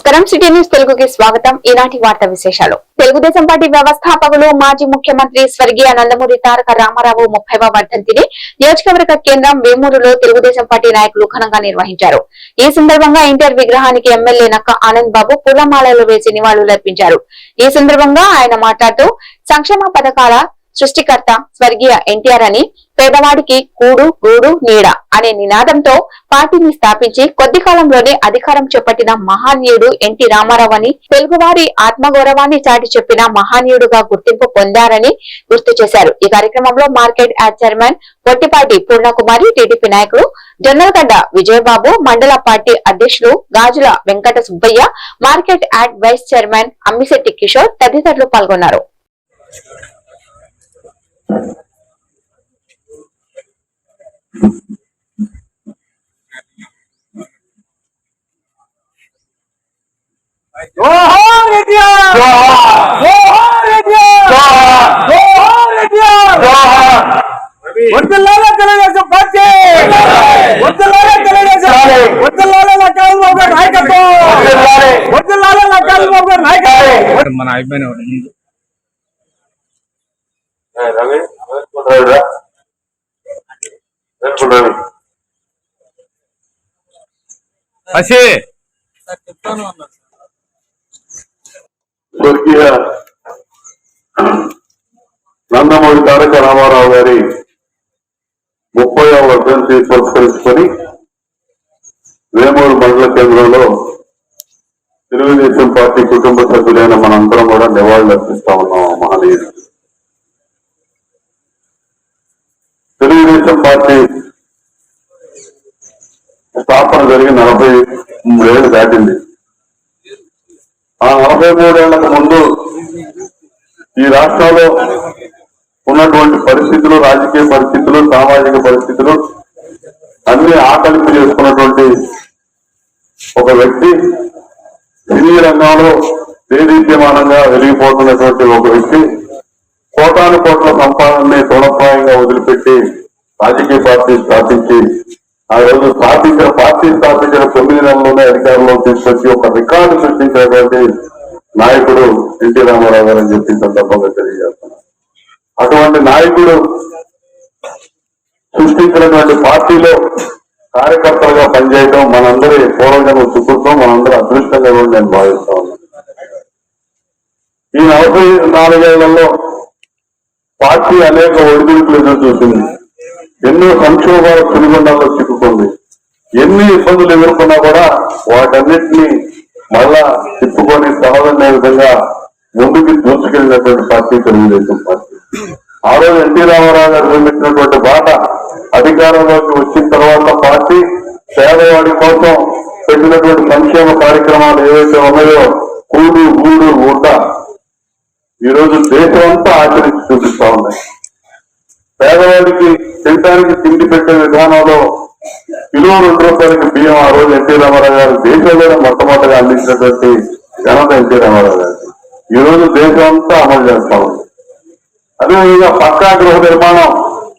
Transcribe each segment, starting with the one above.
నమస్కారం. City news తెలుగుకి స్వాగతం. ఈనాటి వార్త విశేషాలు. తెలుగుదేశం పార్టీ వ్యవస్థాపకులు మాజీ ముఖ్యమంత్రి స్వర్గీయ నందమూరి తారక రామారావు ముప్పైవ వర్ధంతిని నియోజకవర్గ కేంద్రం వేమూరులో తెలుగుదేశం పార్టీ నాయకులు ఘనంగా నిర్వహించారు. ఈ సందర్భంగా ఎన్టీఆర్ విగ్రహానికి ఎమ్మెల్యే నక్క ఆనంద్ బాబు పూలమాలలు వేసి నివాళులర్పించారు. ఈ సందర్భంగా ఆయన మాట్లాడుతూ సంక్షేమ పథకాల సృష్టికర్త స్వర్గీయ ఎన్టీఆర్ అని పేదవాడికి కూడు గూడు నీడ అనే నినాదంతో పార్టీని స్థాపించి కొద్ది కాలంలోనే అధికారం చేపట్టిన మహానీయుడు ఎన్టీ రామారావు అని తెలుగువారి ఆత్మగౌరవాన్ని చాటి చెప్పిన మహానీయుడుగా గుర్తింపు పొందారని గుర్తు చేశారు. ఈ కార్యక్రమంలో market yard chairman Pottipati Purnakumari TDP నాయకులు జొన్నలగడ్డ విజయబాబు మండల పార్టీ అధ్యక్షులు Gajula Venkata Subbaiah market yard vice chairman Ammisetti Kishore తదితరులు పాల్గొన్నారు. జోహార్ ఎన్టీఆర్ జోహార్ ఎన్టీఆర్ జోహార్ ఎన్టీఆర్ వద్దలాల తెలుగుదేశం పార్టీ వద్దలాల తెలుగుదేశం వద్దలాల లక్కాల బాబు గారి నాయకత్వం వద్దలాల లక్కాల బాబు గారి నాయకత్వం మన అభిమాని ఎవరు? ముందు రవి రవి రవి అసే స్వర్గీయ నందమూరి తారక రామారావు గారి ముప్పై వర్ధంతి పురస్కరించుకొని వేమూరు మండల కేంద్రంలో తెలుగుదేశం పార్టీ కుటుంబ సభ్యులైన మనందరం కూడా నివాళులు అర్పిస్తా ఉన్నాం ఆ తెలుగుదేశం పార్టీ స్థాపన జరిగి నలభై మూడేళ్ళు దాటింది. ఆ నలభై మూడేళ్ళకు ముందు ఈ రాష్ట్రంలో ఉన్నటువంటి పరిస్థితులు రాజకీయ పరిస్థితులు సామాజిక పరిస్థితులు అన్ని ఆకలింపు చేసుకున్నటువంటి ఒక వ్యక్తి సినీ రంగంలో దేదీప్యమానంగా వెలిగిపోతున్నటువంటి ఒక వ్యక్తి కోటాను కోట్ల సంపాదనని తోడప్రాయంగా వదిలిపెట్టి రాజకీయ పార్టీ స్థాపించి ఆ రోజు స్థాపించిన పార్టీ స్థాపించిన తొమ్మిది నెలలోనే అధికారంలో తీసుకొచ్చి ఒక రికార్డు సృష్టించినటువంటి నాయకుడు ఎన్టీ రామారావు గారు అని చెప్పి సందర్భంగా తెలియజేస్తున్నారు అటువంటి నాయకుడు సృష్టించినటువంటి పార్టీలో కార్యకర్తలుగా పనిచేయడం మనందరి పూర్వజన సుకృతం మనందరి అదృష్టంగా కూడా నేను భావిస్తా ఉన్నాను. ఈ నలభై నాలుగేళ్ళలో పార్టీ అనేక ఒడిదుడుకులు ఎదురు చూసింది ఎన్నో సంక్షోభాల సుడిగుండాల్లో చిక్కుకుంది. ఎన్ని ఇబ్బందులు ఎదుర్కొన్నా కూడా వాటన్నిటినీ మళ్ళా తిప్పుకొని సహజమే విధంగా ముందుకు దూసుకెళ్ళినటువంటి పార్టీ తెలుగుదేశం పార్టీ. ఆ రోజు ఎన్టీ రామారావు గారు నిర్మించినటువంటి బాట అధికారంలోకి వచ్చిన తర్వాత పార్టీ పేదవాడి కోసం పెట్టినటువంటి సంక్షేమ కార్యక్రమాలు ఏవైతే ఉన్నాయో కూడు గూడు ఊట ఈ రోజు దేశం అంతా ఆచరించి చూపిస్తా ఉన్నాయి. పేదవాడికి తినడానికి తిండి పెట్టే విధానంలో కిలో రెండు రూపాయలకి బియ్యం ఆ రోజు ఎన్టీ రామారావు గారు దేశంలోనే మొట్టమొదటిగా అందించినటువంటి ఘనత ఎన్టీ రామారావు గారికి ఈ రోజు దేశం అంతా అమలు చేస్తా ఉంది. అదేవిధంగా పక్కా గృహ నిర్మాణం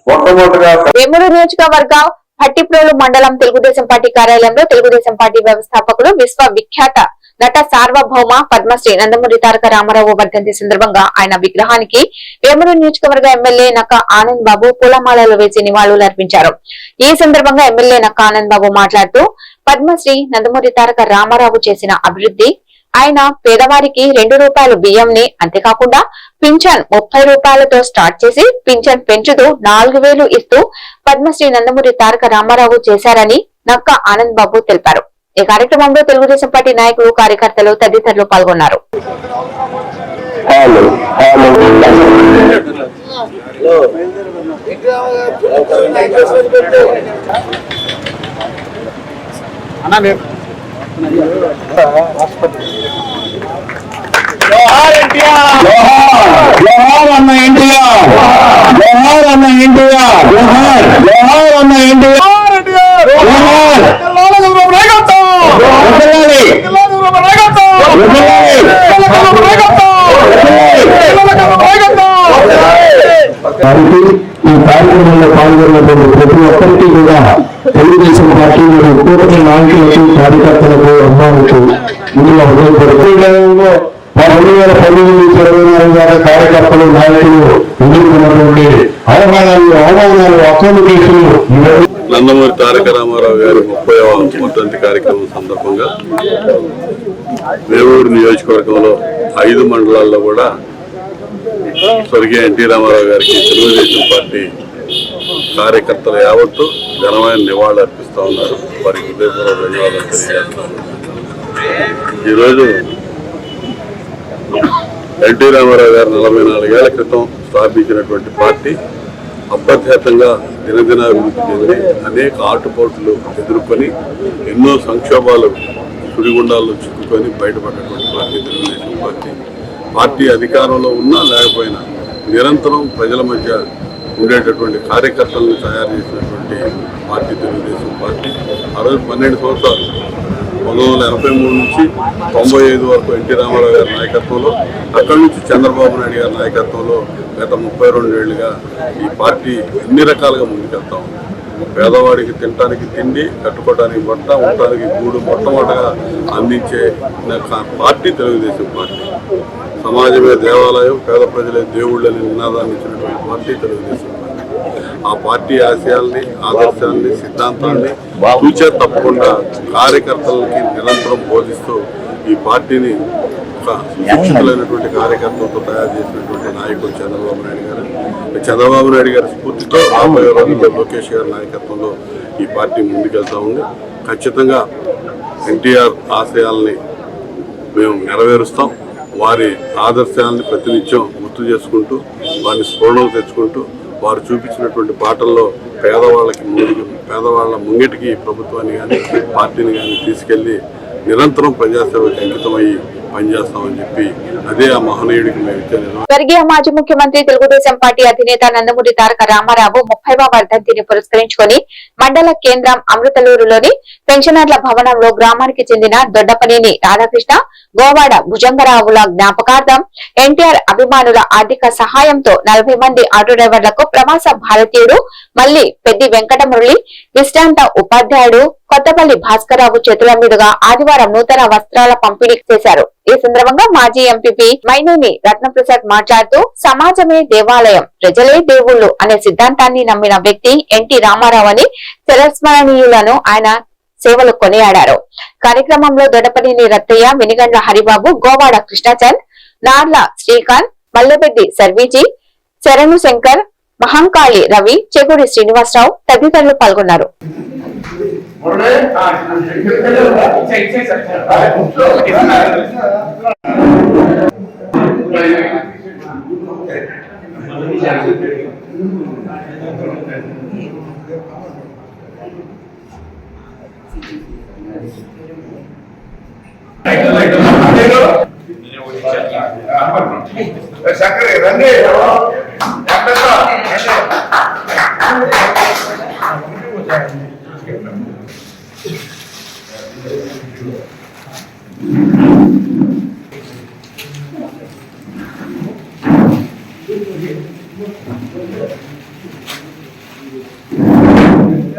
మొట్టమొదటిగా వేమూరు నియోజకవర్గం భట్టిప్రోలు మండలం తెలుగుదేశం పార్టీ కార్యాలయంలో తెలుగుదేశం పార్టీ వ్యవస్థాపకులు విశ్వ విఖ్యాత నట సార్వభౌమ పద్మశ్రీ నందమూరి తారక రామారావు వర్ధంతి సందర్భంగా ఆయన విగ్రహానికి వేమూరు నియోజకవర్గ ఎమ్మెల్యే నక్క ఆనంద్ బాబు పూలమాలలు వేసి నివాళులు అర్పించారు. ఈ సందర్భంగా ఎమ్మెల్యే నక్క ఆనంద్ బాబు మాట్లాడుతూ పద్మశ్రీ నందమూరి తారక రామారావు చేసిన అభివృద్ధి ఆయన పేదవారికి రెండు రూపాయలు బియ్యంని అంతేకాకుండా పింఛన్ ముప్పై రూపాయలతో స్టార్ట్ చేసి పింఛన్ పెంచుతూ నాలుగు వేలు ఇస్తూ పద్మశ్రీ నందమూరి తారక రామారావు చేశారని నక్క ఆనంద్ బాబు తెలిపారు. ఈ కార్యక్రమంలో తెలుగుదేశం పార్టీ నాయకులు కార్యకర్తలు తదితరులు పాల్గొన్నారు. అన్నా ఎన్టీఆర్. అన్న ఎన్టీఆర్. అన్న ఎన్టీఆర్. కాబట్టి ఈ కార్యక్రమంలో పాల్గొన్నటువంటి ప్రతి ఒక్కరికి కూడా తెలుగుదేశం పార్టీ మరియు కూటమి నాయకులకు కార్యకర్తలకు అమ్మాయిలకు ఇందులో ప్రత్యేకంలో రెండు వేల పంతొమ్మిది నుంచి ఇరవై నాలుగు వేల కార్యకర్తలు నాయకులు ఎదుర్కొన్నటువంటి అవమానాలు అవమానాలు అక్రమ కేసులు నందమూరి తారక రామారావు గారి ముప్పై వర్ధంతి కార్యక్రమం సందర్భంగా వేవూరు నియోజకవర్గంలో ఐదు మండలాల్లో కూడా స్వర్గీయ ఎన్టీ రామారావు గారికి తెలుగుదేశం పార్టీ కార్యకర్తలు యావత్తు ఘనమైన నివాళులు అర్పిస్తూ ఉన్నారు. వారికి హృదయపూర్వక ధన్యవాదాలు తెలియజేస్తున్నారు ఈరోజు ఎన్టీ రామారావు గారు నలభై నాలుగేళ్ళ క్రితం స్థాపించినటువంటి పార్టీ అప్రఖ్యాతంగా దినదినాభివృద్ధి చెంది అనేక ఆటుపోట్లు ఎదుర్కొని ఎన్నో సంక్షోభాలు సుడిగుండాల్లో చిక్కుకొని బయటపడినటువంటి పార్టీ తెలుగుదేశం పార్టీ. పార్టీ అధికారంలో ఉన్నా లేకపోయినా నిరంతరం ప్రజల మధ్య ఉండేటటువంటి కార్యకర్తలను తయారు చేసినటువంటి పార్టీ తెలుగుదేశం పార్టీ. ఆ రోజు పన్నెండు సంవత్సరాలు. పంతొమ్మిది వందల ఎనభై మూడు నుంచి తొంభై ఐదు వరకు ఎన్టీ రామారావు గారి నాయకత్వంలో అక్కడి నుంచి చంద్రబాబు నాయుడు గారి నాయకత్వంలో గత ముప్పై రెండేళ్ళుగా ఈ పార్టీ అన్ని రకాలుగా ముందుకెళ్తా ఉంది. పేదవాడికి తినటానికి తిండి కట్టుకోవడానికి బట్ట ఉండటానికి గూడు మొట్టమొదటగా అందించే పార్టీ తెలుగుదేశం పార్టీ. సమాజమే దేవాలయం పేద ప్రజలే దేవుళ్ళని నినాదాన్ని ఇచ్చినటువంటి పార్టీ తెలుగుదేశం. ఆ పార్టీ ఆశయాల్ని ఆదర్శాల్ని సిద్ధాంతాన్ని తూచే తప్పకుండా కార్యకర్తలకి నిరంతరం బోధిస్తూ ఈ పార్టీని ఒక శిక్షితులైనటువంటి కార్యకర్తలతో తయారు చేసినటువంటి నాయకుడు చంద్రబాబు నాయుడు గారు. చంద్రబాబు నాయుడు గారి స్ఫూర్తితో రాబోయే రోజుల్లో లోకేష్ గారి నాయకత్వంలో ఈ పార్టీ ముందుకెళ్తా ఉంది. ఖచ్చితంగా ఎన్టీఆర్ ఆశయాల్ని మేము నెరవేరుస్తాం. వారి ఆదర్శాలను ప్రతినిత్యం గుర్తు చేసుకుంటూ వారిని స్ఫూర్ణలు తెచ్చుకుంటూ వారు చూపించినటువంటి పాటల్లో పేదవాళ్ళకి ముందుకు పేదవాళ్ళ ముంగిటికి ప్రభుత్వాన్ని కానీ పార్టీని కానీ తీసుకెళ్ళి నిరంతరం ప్రజాసేవకు అంకితమయ్యి పనిచేస్తామని చెప్పి అదే ఆ మహనీయుడికి స్వర్గీయ మాజీ ముఖ్యమంత్రి తెలుగుదేశం పార్టీ అధినేత నందమూరి తారక రామారావు ముప్పైవ వర్ధంతిని పురస్కరించుకుని మండల కేంద్రం అమృతలూరులోని పెన్షనర్ల భవనంలో గ్రామానికి చెందిన దొడ్డపనేని రాధాకృష్ణ గోవాడ భుజంగరావుల జ్ఞాపకార్థం ఎన్టీఆర్ అభిమానుల ఆర్థిక సహాయంతో నలభై మంది ఆటో డ్రైవర్లకు ప్రవాస భారతీయుడు మళ్ళీ పెద్ది వెంకటమురళి విశ్రాంత ఉపాధ్యాయుడు కొత్తపల్లి భాస్కరరావు చేతుల మీదుగా ఆదివారం నూతన వస్త్రాల పంపిణీ చేశారు. ఈ సందర్భంగా మాజీ ఎంపీపీ మైనేని రత్నప్రసాద్ మాట్లాడుతూ సమాజమే దేవాలయం ప్రజలే దేవుళ్ళు అనే సిద్ధాంతాన్ని నమ్మిన వ్యక్తి ఎన్టీ రామారావు అని చిరస్మరణీయులను ఆయన సేవలు కొనియాడారు. కార్యక్రమంలో దొడపనేని రత్తయ్య మినిగండ్ల హరిబాబు గోవాడ కృష్ణచంద్ నార్ల శ్రీకాంత్ మల్లెపెద్ది సర్వీజీ శరణు శంకర్ మహంకాళి రవి చెగుడి శ్రీనివాసరావు తదితరులు పాల్గొన్నారు. చక్కరే రండి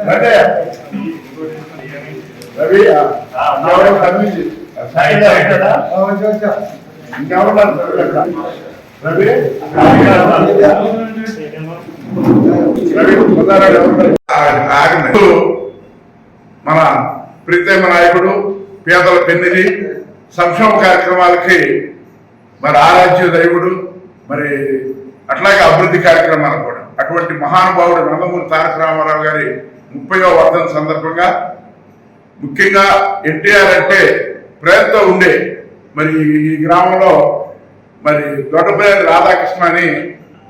రండి రవి ఎవరో కనిపించి ఇంకెవరున్నారు రవి రవి కుమారాడు ఎవరున్నారు? ఆగండి. మన ప్రీతమ నాయకుడు పేదల పెన్నిధి సంక్షేమ కార్యక్రమాలకి మరి ఆరాధ్య దైవుడు మరి అట్లాగే అభివృద్ధి కార్యక్రమాలు కూడా. అటువంటి మహానుభావుడు నందమూరి తారక రామారావు గారి ముప్పైవ వర్ధన సందర్భంగా ముఖ్యంగా ఎన్టీఆర్ అంటే ప్రేమతో ఉండే. మరి ఈ గ్రామంలో మరి దొడ్డపల్లి రాధాకృష్ణ అని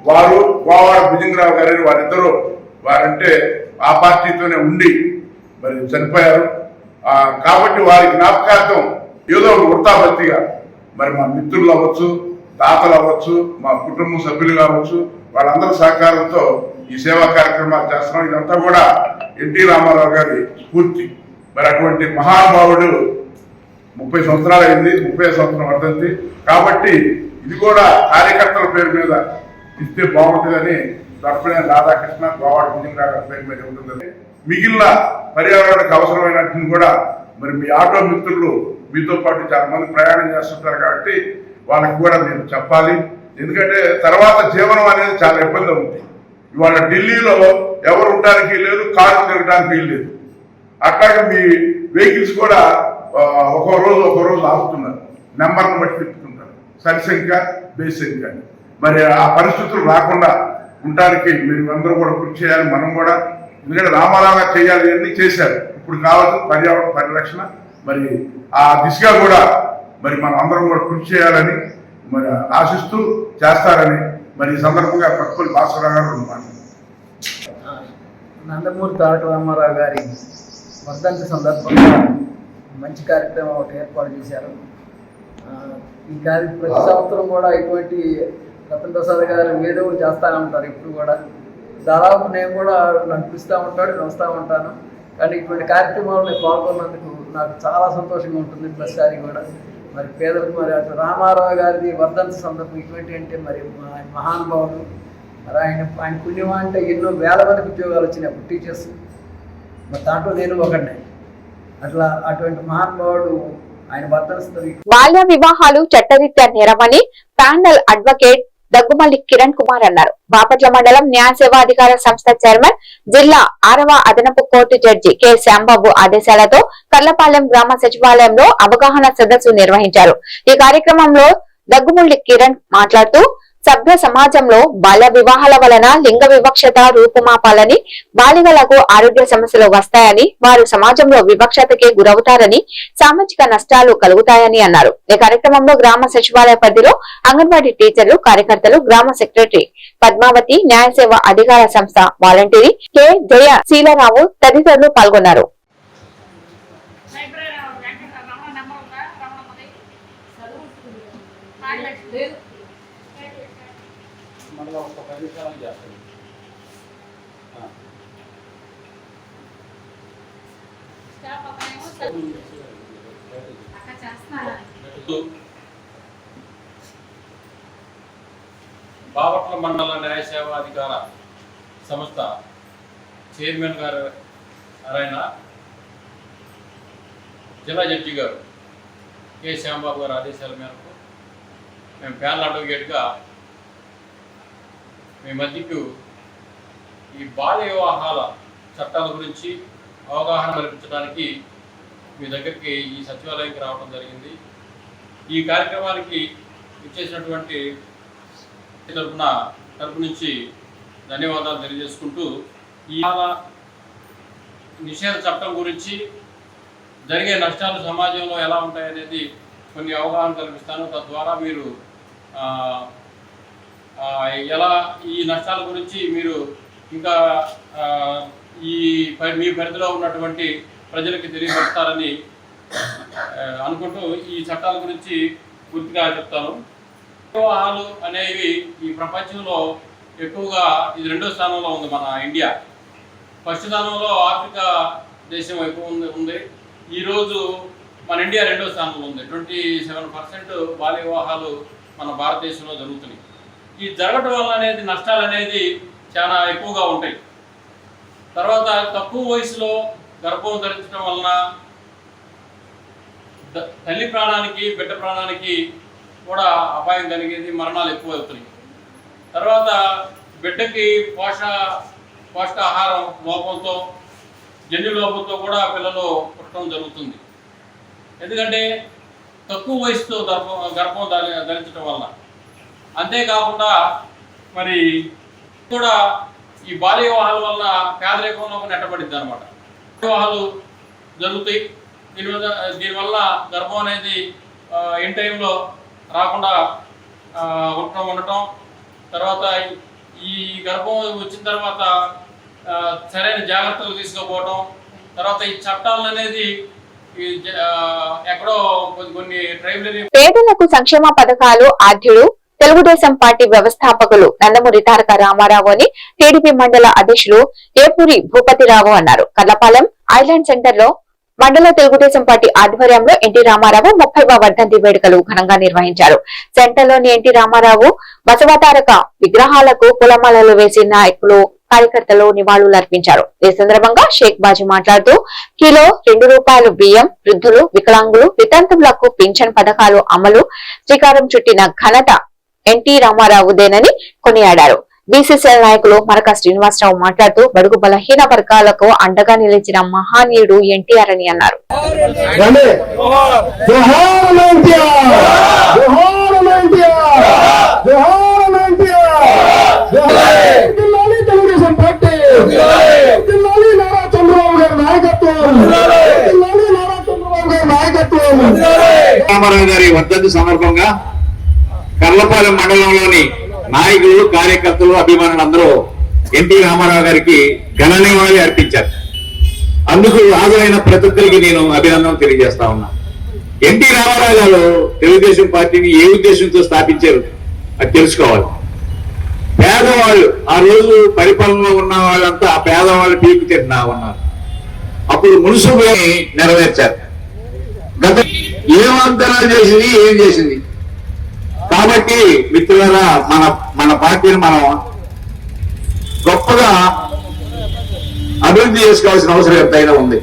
వారు కోవాడ భుజంగరావు గారని వారిద్దరూ వారంటే ఆ పార్టీతోనే ఉండి మరి చనిపోయారు. కాబట్టి వారి జ్ఞాపకార్థం ఏదో ఒక వృత్తాభక్తిగా మరి మా మిత్రులు అవ్వచ్చు తాతలు అవ్వచ్చు మా కుటుంబ సభ్యులు కావచ్చు వాళ్ళందరి సహకారంతో ఈ సేవా కార్యక్రమాలు చేస్తున్నాం. ఇదంతా కూడా ఎన్టీ రామారావు గారి స్ఫూర్తి. మరి అటువంటి మహానుభావుడు ముప్పై సంవత్సరాలు అయింది ముప్పై సంవత్సరం వర్ధంతి కాబట్టి ఇది కూడా కార్యకర్తల పేరు మీద ఇస్తే బాగుంటుందని దర్పణ రాధాకృష్ణ గోవాడ భుజంగారు గారి పేరు మీద ఉంటుందని. మిగిలిన పర్యావరణకు అవసరమైనట్టుని కూడా మరి మీ ఆటో మిత్రులు మీతో పాటు చాలా మంది ప్రయాణం చేస్తుంటారు కాబట్టి వాళ్ళకి కూడా మేము చెప్పాలి. ఎందుకంటే తర్వాత జీవనం అనేది చాలా ఇబ్బంది ఉంది ఇవాళ ఢిల్లీలో ఎవరు ఉండడానికి లేదు కారు తిరగడానికి లేదు. అట్లాగే మీ వెహికల్స్ కూడా ఒక్కో రోజు ఒక్కో రోజు ఆగుతున్నారు. నెంబర్ను బట్టి తిప్పుతుంటారు. సరి సంఖ్య బేస్ సంఖ్య మరి ఆ పరిస్థితులు రాకుండా ఉండడానికి మీరు అందరూ కూడా కృషి చేయాలి మనం కూడా. ఎందుకంటే రామారాగా చేయాలి అన్ని చేశారు. ఇప్పుడు కావాల్సిన పర్యావరణ పరిరక్షణ. మరి ఆ దిశగా కూడా మరి మనం అందరం కూడా కృషి చేయాలని మరి ఆశిస్తూ చేస్తారని మరి ఈ సందర్భంగా పట్టుకొని భాస్కరరావు గారు నందమూరి తారక రామారావు గారి వర్ధంతి సందర్భంగా మంచి కార్యక్రమం ఒకటి ఏర్పాటు చేశారు. ఈ కార్య ప్రతి సంవత్సరం కూడా ఇటువంటి రతన్ ప్రసాద్ గారు ఏదో ఒకటి ఉంటారు ఇప్పుడు కూడా. దాదాపు నేను కూడా నడిపిస్తూ ఉంటాడు నేను వస్తూ ఉంటాను. కానీ ఇటువంటి కార్యక్రమాలు నేను పాల్గొన్నందుకు నాకు చాలా సంతోషంగా ఉంటుంది ప్రతిసారి కూడా. మరి పేదలకు మరి అటు రామారావు గారిది వర్ధంత సందర్భం ఇటువంటి అంటే మరి ఆయన మహానుభావులు మరి ఆయన ఆయన పుణ్యం అంటే ఎన్నో వేల మందికి ఉద్యోగాలు వచ్చినాయి అప్పుడు టీచర్స్. మరి దాంట్లో నేను ఒకడిని. అట్లా అటువంటి మహానుభావుడు ఆయన బాల్య వివాహాలు చట్టరీత్యా నేరమని ప్యానల్ అడ్వకేట్ దగ్గుమల్లి కిరణ్ కుమార్ అన్నారు. బాపట్ల మండలం న్యాయ సేవా అధికార సంస్థ చైర్మన్ జిల్లా ఆరవ అదనపు కోర్టు జడ్జి కె. శ్యాంబాబు ఆదేశాలతో కర్లపాలెం గ్రామ సచివాలయంలో అవగాహన సదస్సు నిర్వహించారు. ఈ కార్యక్రమంలో దగ్గుముల్లి కిరణ్ మాట్లాడుతూ సభ్య సమాజంలో బాల్య వివాహాల వలన లింగ వివక్షత రూపుమాపాలని బాలికలకు ఆరోగ్య సమస్యలు వస్తాయని వారు సమాజంలో వివక్షతకి గురవుతారని సామాజిక నష్టాలు కలుగుతాయని అన్నారు. ఈ కార్యక్రమంలో గ్రామ సచివాలయ పరిధిలో అంగన్వాడీ టీచర్లు కార్యకర్తలు గ్రామ సెక్రటరీ పద్మావతి న్యాయ సేవ అధికార సంస్థ వాలంటీరీ కె. జయ శీలరావు తదితరులు పాల్గొన్నారు. మళ్ళీ ఒక పది నిమిషాలు చేస్తాను బాపట్ల మండల న్యాయ సేవాధికార సంస్థ చైర్మన్ గారు ఆయన జిల్లా జడ్జి గారు కె శ్యాంబాబు గారి ఆదేశాల మేరకు మేము ప్యానల్ అడ్వకేట్గా మీ మధ్యకు ఈ బాల్య వివాహాల చట్టాల గురించి అవగాహన కల్పించడానికి మీ దగ్గరికి ఈ సచివాలయంకి రావడం జరిగింది. ఈ కార్యక్రమానికి ఇచ్చేసినటువంటి తరఫున తరపు నుంచి ధన్యవాదాలు తెలియజేసుకుంటూ ఈ నిషేధ చట్టం గురించి జరిగే నష్టాలు సమాజంలో ఎలా ఉంటాయనేది కొన్ని అవగాహన కల్పిస్తాను. తద్వారా మీరు ఎలా ఈ నష్టాల గురించి మీరు ఇంకా ఈ పరి- మీ పరిధిలో ఉన్నటువంటి ప్రజలకి తెలియపరుస్తారని అనుకుంటూ ఈ చట్టాల గురించి పూర్తిగా చెప్తాను. వివాహాలు అనేవి ఈ ప్రపంచంలో ఎక్కువగా ఇది రెండో స్థానంలో ఉంది మన ఇండియా. ఫస్ట్ స్థానంలో ఆఫ్రికా దేశం ఎక్కువ ఉంది ఉంది. ఈరోజు మన ఇండియా రెండో స్థానంలో ఉంది. ట్వంటీ సెవెన్ పర్సెంట్ బాల్య వివాహాలు మన భారతదేశంలో జరుగుతున్నాయి. ఈ జరగటం వల్ల అనేది నష్టాలు అనేది చాలా ఎక్కువగా ఉంటాయి. తర్వాత తక్కువ వయసులో గర్భం ధరించడం వలన తల్లి ప్రాణానికి బిడ్డ ప్రాణానికి కూడా అపాయం కలిగేది మరణాలు ఎక్కువ అవుతున్నాయి తర్వాత బిడ్డకి పోష పోషకాహారం లోపంతో జన్యు లోపంతో కూడా పిల్లలు పుట్టడం జరుగుతుంది. ఎందుకంటే తక్కువ వయసుతో గర్భం గర్భం ధరి- ధరించడం వలన. అంతేకాకుండా మరి కూడా ఈ బాల్య వివాహాల వలన పేదరికంలోకి నెట్టబడింది అనమాట వివాహాలు జరుగుతాయి. దీనివల్ల దీనివల్ల గర్భం అనేది ఇన్ టైంలో రాకుండా ఉండటం ఉండటం. తర్వాత ఈ గర్భం వచ్చిన తర్వాత సరైన జాగ్రత్తలు తీసుకోకపోవటం తర్వాత ఈ చట్టాలు అనేది ఎక్కడో కొన్ని పేదలకు సంక్షేమ పథకాలు ఆద్యుడు తెలుగుదేశం పార్టీ వ్యవస్థాపకులు నందమూరి తారక రామారావు అని టీడీపీ మండల అధ్యక్షులు ఏపూరి భూపతిరావు అన్నారు. కర్లపాలెం ఐలాండ్ సెంటర్లో మండల తెలుగుదేశం పార్టీ ఆధ్వర్యంలో ఎన్టీ రామారావు ముప్పైవ వర్ధంతి వేడుకలు ఘనంగా నిర్వహించారు. సెంటర్లోని ఎన్టీ రామారావు బసవతారక విగ్రహాలకు పులమాలలు వేసి నాయకులు కార్యకర్తలు నివాళులు అర్పించారు. ఈ సందర్భంగా షేక్ బాజీ మాట్లాడుతూ కిలో రెండు రూపాయలు బియ్యం వృద్ధులు వికలాంగులు వితంతువులకు పింఛన్ పథకాలు అమలు శ్రీకారం చుట్టిన ఘనత ఎన్టీ రామారావుదేనని కొనియాడారు. బీసీసీఎల్ నాయకులు మరక శ్రీనివాసరావు మాట్లాడుతూ బడుగు బలహీన వర్గాలకు అండగా నిలిచిన మహానీయుడు ఎన్టీఆర్ అని అన్నారు. రామారావు గారి వర్ధంతి సందర్భంగా కర్లపాలెం మండలంలోని నాయకులు కార్యకర్తలు అభిమానులు అందరూ ఎన్టీ రామారావు గారికి ఘన నివాళి అర్పించారు. అందుకు హాజరైన ప్రతి ఒక్కరికి నేను అభినందన తెలియజేస్తా ఉన్నా. ఎన్టీ రామారావు గారు తెలుగుదేశం పార్టీని ఏ ఉద్దేశంతో స్థాపించారు? అది తెలుసుకోవాలి. పేదవాళ్ళు ఆ రోజు పరిపాలనలో ఉన్న వాళ్ళంతా ఆ పేదవాళ్ళు పీకు తింటున్నా ఉన్నారు. అప్పుడు మున్సిపల్ నెరవేర్చారు. గత ఏమంతనా చేసింది ఏం చేసింది? కాబట్టి మిత్రులారా మన మన పార్టీని మనం గొప్పగా అభివృద్ధి చేసుకోవాల్సిన అవసరం ఎంతైనా ఉంది.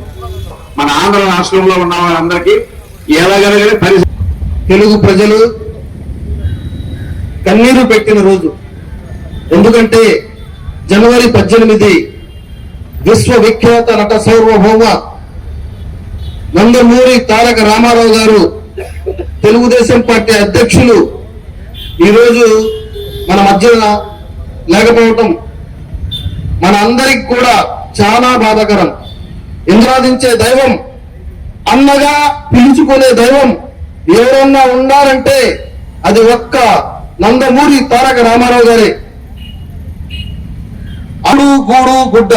మన ఆంధ్ర రాష్ట్రంలో ఉన్న వాళ్ళందరికీ ఎలాగలగని పరిస్థితి తెలుగు ప్రజలు కన్నీరు పెట్టిన రోజు. ఎందుకంటే జనవరి పద్దెనిమిది విశ్వవిఖ్యాత నట సార్వభౌమ నందమూరి తారక రామారావు గారు తెలుగుదేశం పార్టీ అధ్యక్షులు ఈరోజు మన మధ్యన లేకపోవటం మన అందరికి కూడా చాలా బాధాకరం. ఇంద్రాదించే దైవం అన్నగా పిలుచుకునే దైవం ఎవరన్నా ఉన్నారంటే అది ఒక్క నందమూరి తారక రామారావు గారే. అడు గూడు గుడ్డ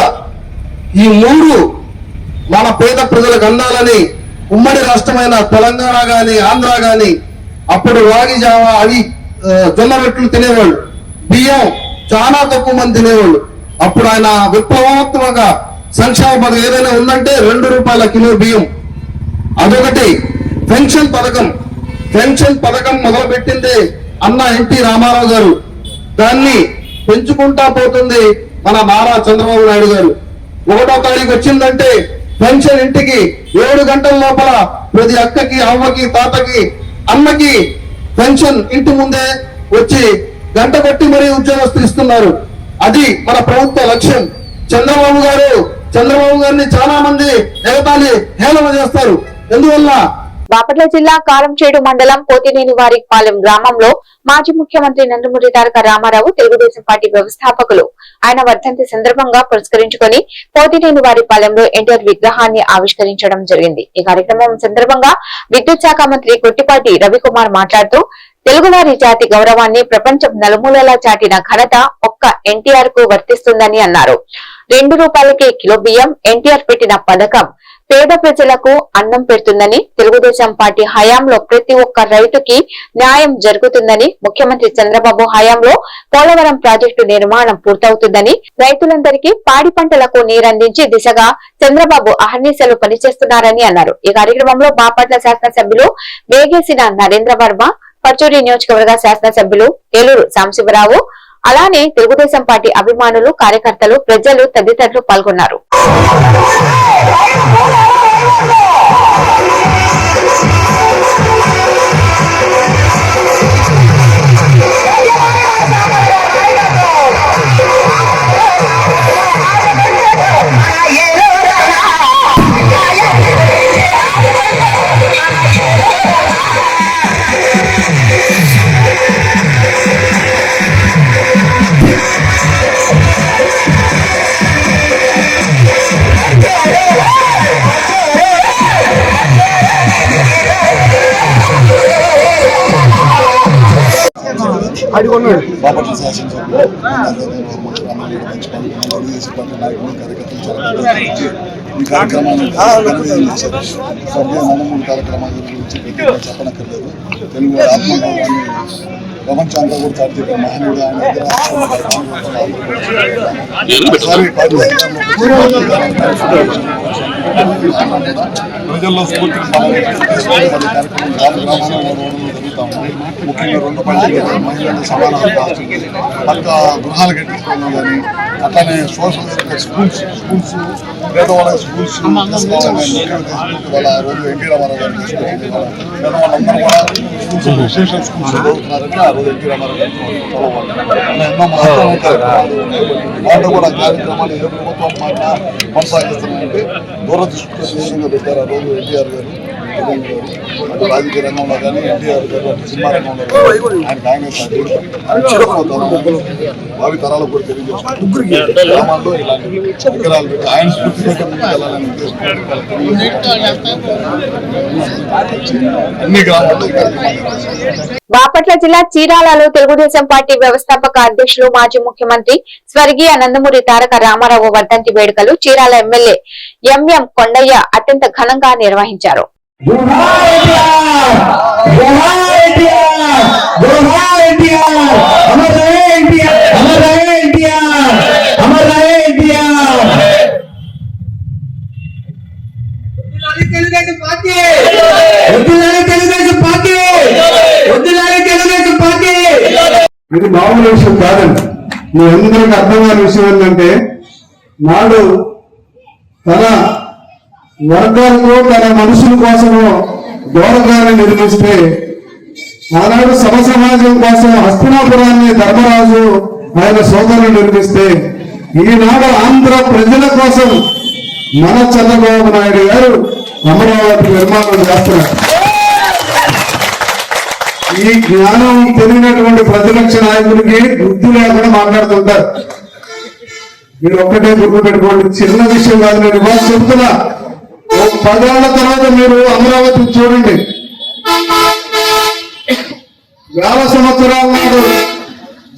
ఈ మూడు మన పేద ప్రజలకు అందాలని ఉమ్మడి రాష్ట్రమైన తెలంగాణ కానీ ఆంధ్ర కానీ అప్పుడు రాగి జావా అవి జొన్న రొట్టెలు తినేవాళ్ళు. బియ్యం చాలా తక్కువ మంది తినేవాళ్ళు. అప్పుడు ఆయన విప్లవాత్మక సంక్షేమ పథకం ఏదైనా ఉందంటే రెండు రూపాయల కిలో బియ్యం. అదొకటి. పెన్షన్ పథకం. పెన్షన్ పథకం మొదలుపెట్టింది అన్న ఎన్టీ రామారావు గారు. దాన్ని పెంచుకుంటా పోతుంది మన నారా చంద్రబాబు నాయుడు గారు. ఒకటో తారీఖు వచ్చిందంటే పెన్షన్ ఇంటికి ఏడు గంటల లోపల ప్రతి అక్కకి అవ్వకి తాతకి అమ్మకి పెన్షన్ ఇంటి ముందే వచ్చి గంట కొట్టి మరీ ఉద్యోగస్తులు ఇస్తున్నారు. అది మన ప్రభుత్వ లక్ష్యం. చంద్రబాబు గారు చంద్రబాబు గారిని చాలా మంది ఎగతాళి హేళన చేస్తారు. ఎందువల్ల? బాపట్ల జిల్లా కారంచేడు మండలం పోతినేని వారిపాలెం గ్రామంలో మాజీ ముఖ్యమంత్రి నందమూరి తారక రామారావు తెలుగుదేశం పార్టీ వ్యవస్థాపకులు ఆయన వర్ధంతి సందర్భంగా పురస్కరించుకొని పోతినేని వారిపాలెంలో ఎన్టీఆర్ విగ్రహాన్ని ఆవిష్కరించడం జరిగింది. ఈ కార్యక్రమం సందర్భంగా విద్యుత్ శాఖ మంత్రి కొట్టిపాటి రవికుమార్ మాట్లాడుతూ తెలుగువారి జాతి గౌరవాన్ని ప్రపంచం నలుమూలలా చాటిన ఘనత ఒక్క ఎన్టీఆర్కు వర్తిస్తుందని అన్నారు. రెండు రూపాయలకే కిలో బియ్యం ఎన్టీఆర్ పెట్టిన పథకం. పేద ప్రజలకు అన్నం పెడుతుందని తెలుగుదేశం పార్టీ హయాంలో ప్రతి ఒక్క రైతుకి న్యాయం జరుగుతుందని ముఖ్యమంత్రి చంద్రబాబు హయాంలో పోలవరం ప్రాజెక్టు నిర్మాణం పూర్తవుతుందని రైతులందరికీ పాడి పంటలకు నీరందించి దిశగా చంద్రబాబు అహర్నిశలు పనిచేస్తున్నారని అన్నారు. ఈ కార్యక్రమంలో బాపట్ల శాసనసభ్యులు వేగేసిన నరేంద్ర వర్మ పచ్చూరి నియోజకవర్గ శాసనసభ్యులు ఏలూరు సాంశివరావు అలానే తెలుగుదేశం పార్టీ అభిమానులు కార్యకర్తలు ప్రజలు తదితరులు పాల్గొన్నారు. ఈ దిగ్విజయం చేశారు. స్వర్గీయ నందమూరి కార్యక్రమాల గురించి చెప్పనక్కర్లేదు తెలుగు ఆత్మగౌరవాన్ని ప్రపంచం అంతా కూడా చాటి మహనీయుడు ఆయన ప్రజల్లో స్ఫూర్తిని ముఖ్యంగా రెండు పండుగలు మహిళలకు సమాన అవకాశం పక్క గృహాలు కట్టించుకోవడం కానీ అట్లానే సోషల్ స్కూల్స్ స్కూల్స్ పేదవాళ్ళకి స్కూల్స్ వాళ్ళ రోజు ఎన్టీ రామారావు గారు పేదవాళ్ళందరూ కూడా స్కూల్స్ విశేష స్కూల్స్ చదువుతున్నారని ఆ రోజు ఎన్టీ రామారావు గారు ఎన్నో కార్యక్రమాలు వాళ్ళు కూడా కార్యక్రమాలు ఏ ప్రభుత్వం మాట కొనసాగిస్తున్నాయంటే దూరదృష్టితో విషయంగా పెట్టారు ఆ రోజు ఎన్టీఆర్ గారు జగన్ గారు అటు రాజకీయ రంగంలో కానీ ఎన్టీఆర్ సినిమా రంగంలో ఆయనే సాటి భావి తరాలకు కూడా తెలియజేస్తున్నారు. గ్రామాల్లో ఇలాంటి విగ్రహాలు పెట్టి ఆయన స్ఫూర్తితో వెళ్ళాలని అన్ని గ్రామాల్లో. బాపట్ల జిల్లా చీరాలలో తెలుగుదేశం పార్టీ వ్యవస్థాపక అధ్యక్షులు మాజీ ముఖ్యమంత్రి స్వర్గీయ నందమూరి తారక రామారావు వర్ధంతి వేడుకలు చీరాల ఎమ్మెల్యే ఎంఎం కొండయ్య అత్యంత ఘనంగా నిర్వహించారు. ఇది మామూలు విషయం కాదండి మీ అందరికి అర్థమైన విషయం ఏంటంటే నాడు తన వర్గాలకు తన మనుషుల కోసము దూరగాన్ని నిర్మిస్తే ఆనాడు సమ సమాజం కోసం హస్తినాపురాన్ని ధర్మరాజు ఆయన సోదరులు నిర్మిస్తే ఈనాడు ఆంధ్ర ప్రజల కోసం మన చంద్రబాబు నాయుడు గారు అమరావతి నిర్మాణం చేస్తున్నారు. ఈ జ్ఞానం తెలియనటువంటి ప్రతిపక్ష నాయకులకి బుద్ధి లేకుండా మాట్లాడుతుంటారు. మీరు ఒక్కటే గుర్తు పెట్టుకోండి చిన్న విషయం కాదు నేను చెప్తున్నా. పదేళ్ళ తర్వాత మీరు అమరావతి చూడండి. వేల సంవత్సరాల నాడు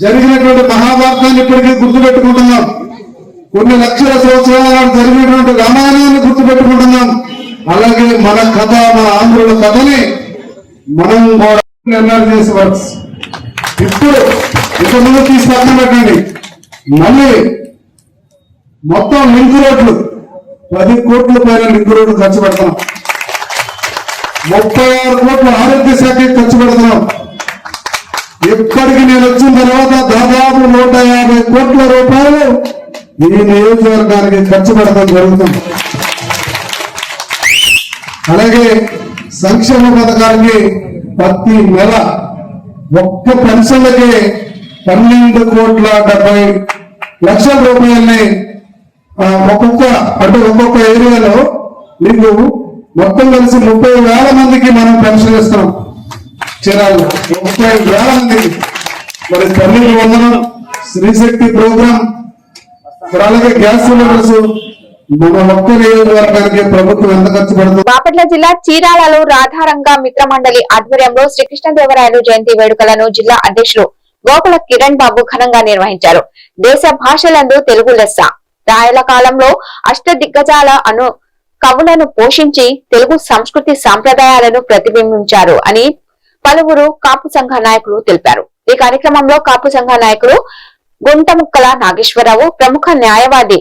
జరిగినటువంటి మహాభారతాన్ని ఇప్పటికీ గుర్తు పెట్టుకుంటున్నాం కొన్ని లక్షల సంవత్సరాల నాడు జరిగినటువంటి రామాయణాన్ని గుర్తు పెట్టుకుంటున్నాం అలాగే మన కథ మన ఆంధ్రుల కథని మనం కూడా నిర్ణయం చేసే వర్క్స్. ఇప్పుడు ఇక ముందు తీసి పక్కన పెట్టండి. మళ్ళీ మొత్తం లింక్ రోడ్లు. పది కోట్ల పైన లింక్ రోడ్లు ఖర్చు పెడుతున్నాం. ముప్పై ఆరు కోట్ల ఆరోగ్య శాఖకి ఖర్చు పెడుతున్నాం. ఇప్పటికి నేను వచ్చిన తర్వాత దాదాపు నూట యాభై కోట్ల రూపాయలు ఈ నియోజకవర్గానికి ఖర్చు పెడతాం జరుగుతుంది. అలాగే సంక్షేమ పథకానికి ప్రతి నెల ఒక్క పెన్షన్లకి పన్నెండు కోట్ల డెబ్బై లక్షల రూపాయల్ని ఒక్కొక్క అంటే ఒక్కొక్క ఏరియాలో మీకు మొత్తం కలిసి ముప్పై వేల మందికి మనం పెన్షన్ ఇస్తున్నాం. చీరాల్లో ముప్పై వేల మందికి. మరి తల్లి వందనం శ్రీశక్తి ప్రోగ్రాం. మరి అలాగే గ్యాస్ సిలిండర్స్. బాపట్ల జిల్లా చీరాలలో రాధారంగ మిత్రమండలి ఆధ్వర్యంలో శ్రీకృష్ణదేవరాయలు జయంతి వేడుకలను జిల్లా అధ్యక్షులు గోకుల కిరణ్ బాబు ఘనంగా నిర్వహించారు. దేశ భాషలందు తెలుగు లెస్స. రాయల కాలంలో అష్ట దిగ్గజాల అను కవులను పోషించి తెలుగు సంస్కృతి సాంప్రదాయాలను ప్రతిబింబించారు అని పలువురు కాపు సంఘ నాయకులు తెలిపారు. ఈ కార్యక్రమంలో కాపు సంఘ నాయకులు గుంటముక్కల నాగేశ్వరరావు ప్రముఖ న్యాయవాది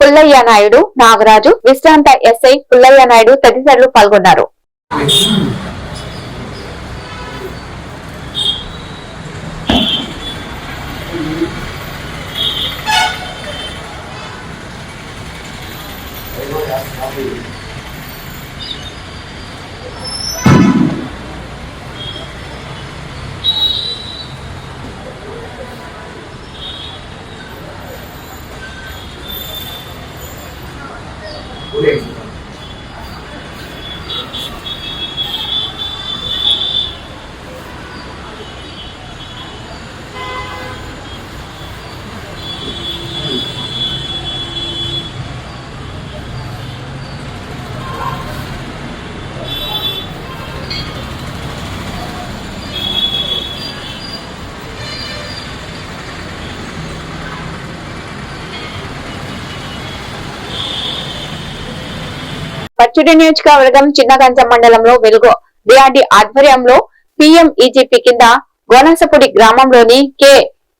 పుల్లయ్య నాయుడు నాగరాజు విశ్రాంత ఎస్ఐ పుల్లయ్య నాయుడు తదితరులు పాల్గొన్నారు. పచ్చడి నియోజకవర్గం చిన్నగంజ మండలంలో వెలుగు. డిఆర్డి ఆధ్వర్యంలో పిఎం ఈజీపీ కింద గోనసపూడి గ్రామంలోని కె.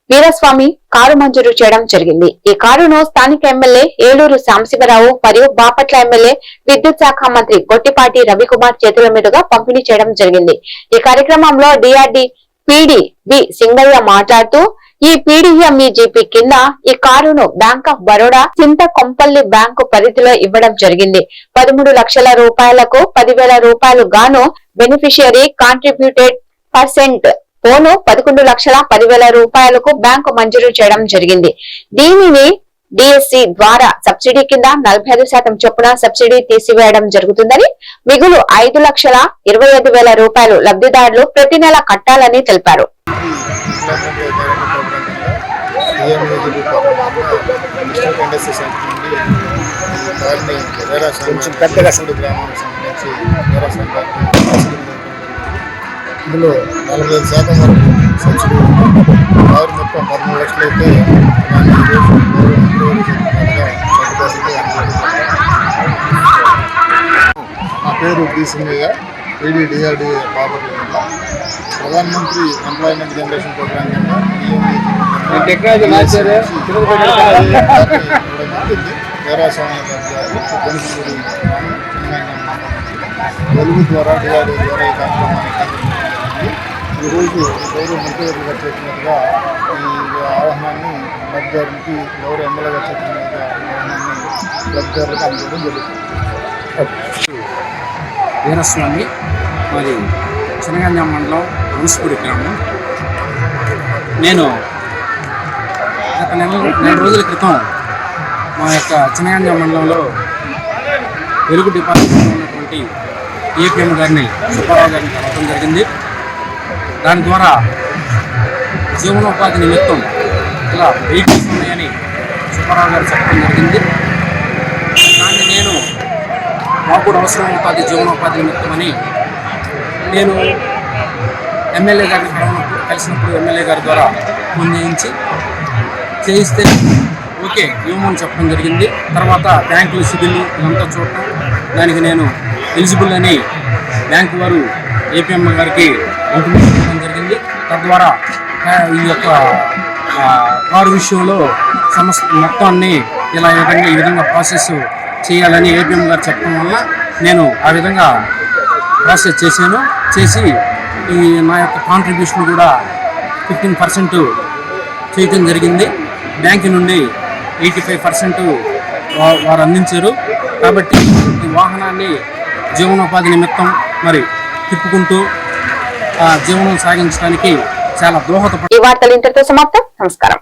వీరస్వామి కారు మంజూరు చేయడం జరిగింది. ఈ కారును స్థానిక ఎమ్మెల్యే ఏలూరు సాంబశివరావు మరియు బాపట్ల ఎమ్మెల్యే విద్యుత్ శాఖ మంత్రి గొట్టిపాటి రవికుమార్ చేతుల మీదుగా పంపిణీ చేయడం జరిగింది. ఈ కార్యక్రమంలో డిఆర్డి పిడి బి సింగయ్య మాట్లాడుతూ ఈ పీడీఎంఈజీపీ కింద ఈ కారును బ్యాంక్ ఆఫ్ బరోడా చింత కొంపల్లి బ్యాంకు పరిధిలో ఇవ్వడం జరిగింది. పదమూడు లక్షల రూపాయలకు పదివేల రూపాయలు గాను బెనిఫిషియరీ కాంట్రిబ్యూటెడ్ పర్సెంట్ పోను పదకొండు లక్షల పదివేల రూపాయలకు బ్యాంకు మంజూరు చేయడం జరిగింది. దీనిని డిఎస్సి ద్వారా సబ్సిడీ కింద నలభై ఐదు శాతం చొప్పున సబ్సిడీ తీసివేయడం జరుగుతుందని మిగులు ఐదు లక్షల ఇరవై ఐదు వేల రూపాయలు లబ్ధిదారులు ప్రతి నెల కట్టాలని తెలిపారు. కొంచెం పెద్దగా గ్రామానికి సంబంధించి వేరే సంఘానికి ఇందులో నలభై ఐదు శాతం వరకు సబ్సిడీ ఉంది కారు మొత్తం పదమూడు లక్షలు అయితే నా పేరు D Singaiah AD DRDA Bapatla జిల్లా ప్రధానమంత్రి ఎంప్లాయ్మెంట్ జనరేషన్ ప్రోగ్రామ్ కింద వీరాస్వామి వెలుగు ద్వారా డిఆర్డీ ద్వారా ఈ కార్యక్రమాన్ని ఈరోజు గౌరవ మంత్రివర్గ గారు చెప్పినట్టుగా ఈ ఆహ్వానాన్ని లబ్ధిదారునికి గౌరవ ఎమ్మెల్యే గారు చెప్పినట్టుగా ఆహ్వానాన్ని లబ్ధిదారులకు అందజేయడం జరుగుతుంది వీరస్వామి మరి చినగంజాం మండలం హంసపూడి గ్రామం. నేను గత నెల నెల రోజుల క్రితం మా యొక్క చినగంజ మండలంలో వెలుగు డిపార్ట్మెంట్ ఉన్నటువంటి ఏపీఎం గారిని సుబ్బారావు గారిని కలవడం జరిగింది. దాని ద్వారా జీవనోపాధి నిమిత్తం ఇలా వెయిట్ ఉన్నాయని సుబ్బారావు గారు చెప్పడం జరిగింది దాన్ని నేను మాకు కూడా అవసరం అవుతుంది జీవనోపాధి నిమిత్తమని నేను ఎమ్మెల్యే గారిని కలవనప్పుడు కలిసినప్పుడు ఎమ్మెల్యే గారి ద్వారా ఫోన్ చేయించి చేయిస్తే ఓకే ఇవ్వమని చెప్పడం జరిగింది. తర్వాత బ్యాంకులు సిబిల్ ఇదంతా చూడటం. దానికి నేను ఎలిజిబుల్ అని బ్యాంకు వారు ఏపీఎం గారికి ఇంటిమేషన్ ఇవ్వడం జరిగింది. తద్వారా ఈ యొక్క కారు విషయంలో సమస్య మొత్తాన్ని ఇలా ఈ విధంగా ఈ విధంగా ప్రాసెస్ చేయాలని ఏపీఎం గారు చెప్పడం వల్ల నేను ఆ విధంగా ప్రాసెస్ చేశాను. చేసి ఈ నా యొక్క కాంట్రిబ్యూషన్ కూడా ఫిఫ్టీన్ పర్సెంట్ చేయటం జరిగింది. బ్యాంకు నుండి ఎయిటీ ఫైవ్ పర్సెంట్ వారు అందించారు. కాబట్టి ఈ వాహనాన్ని జీవనోపాధి నిమిత్తం మరి తిప్పుకుంటూ ఆ జీవనం సాగించడానికి చాలా దోహదపడ ఈ వార్తలు ఇంతటితో సమాప్తం. నమస్కారం.